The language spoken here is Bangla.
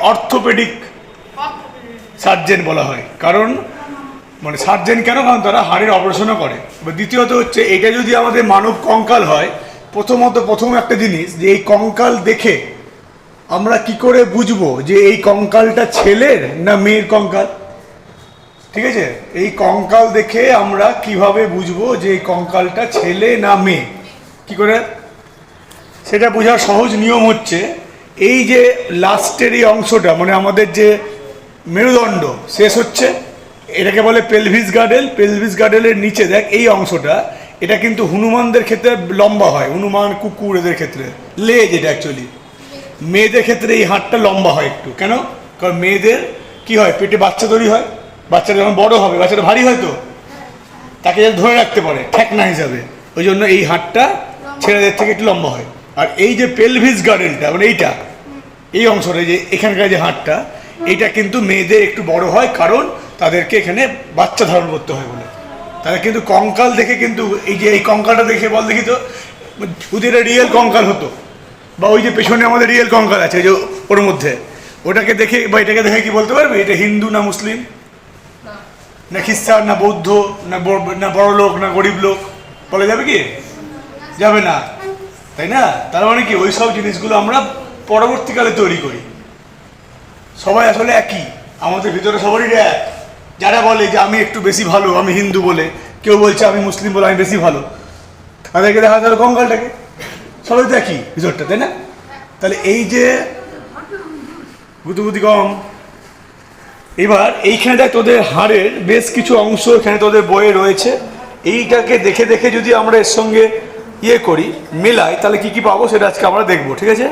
অর্থোপেডিক সার্জেন বলা হয়। কারণ মানে সার্জেন কেন কারণ তারা হাড়ের অপারেশনও করে। এবার দ্বিতীয়ত হচ্ছে, এটা যদি আমাদের মানব কঙ্কাল হয়, প্রথমত প্রথম একটা জিনিস যে এই কঙ্কাল দেখে আমরা কি করে বুঝব যে এই কঙ্কালটা ছেলের না মেয়ের কঙ্কাল? ঠিক আছে? এই কঙ্কাল দেখে আমরা কীভাবে বুঝব যে এই কঙ্কালটা ছেলে না মেয়ে? কি করে? সেটা বোঝার সহজ নিয়ম হচ্ছে এই যে লাস্টের এই অংশটা মানে আমাদের যে মেরুদণ্ড, শেষ হচ্ছে, এটাকে বলে পেলভিস গার্ডেল পেলভিস গার্ডেলের নিচে দেখ, এই অংশটা, এটা কিন্তু হনুমানদের ক্ষেত্রে লম্বা হয়, হনুমান, কুকুর এদের ক্ষেত্রে, লেজ এটা অ্যাকচুয়ালি মেয়েদের ক্ষেত্রে এই হাতটা লম্বা হয় একটু, কেন? কারণ মেয়েদের কি হয়, পেটে বাচ্চা তৈরি হয়, বাচ্চাটা যখন বড় হবে, বাচ্চাটা ভারী হয় তো, তাকে যাতে ধরে রাখতে পারে, ঠেকনা হিসাবে, ওই জন্য এই হাতটা ছেলেদের থেকে একটু লম্বা হয়। আর এই যে পেলভিস গার্ডেনটা মানে এইটা, এই অংশটা যে এখানকার যে হাতটা এইটা কিন্তু মেয়েদের একটু বড় হয় কারণ তাদেরকে এখানে বাচ্চা ধারণ করতে হয় বলে। তাদের কিন্তু কঙ্কাল দেখে কিন্তু, এই যে এই কঙ্কালটা দেখে বল দেখি তো যদি এটা রিয়েল কঙ্কাল হতো। বা ওই যে পেছনে আমাদের রিয়েল কঙ্কাল আছে যে ওর মধ্যে। ওটাকে দেখে, বা এটাকে দেখে কি বলতে পারবে? এটা হিন্দু না মুসলিম? না খ্রিস্টান, না বৌদ্ধ, না না বড় লোক না গরিব লোক? বলা যাবে কি? যাবে না। তাই না? তার মানে কি, ওই সব জিনিসগুলো আমরা পরবর্তীকালে তৈরি করি। সবাই আসলে একই। আমাদের ভিতরে সবারই এক। যারা বলে যে আমি একটু বেশি ভালো, আমি হিন্দু বলে, কেউ বলছে আমি মুসলিম বলে আমি বেশি ভালো, তাদেরকে দেখা যাবে কঙ্কালটাকে। সবাই তো একই ভিতরটা, তাই না? তাহলে এই যে গুতুগুতি কম এবার এইখানে দেখ তোদের হাড়ের বেশ কিছু অংশ, এখানে তোদের বইয়ে রয়েছে। এইটাকে দেখে দেখে যদি আমরা এর সঙ্গে ইয়ে করি মেলাই তাহলে কি কি পাবো সেটা আজকে আমরা দেখব ঠিক আছে?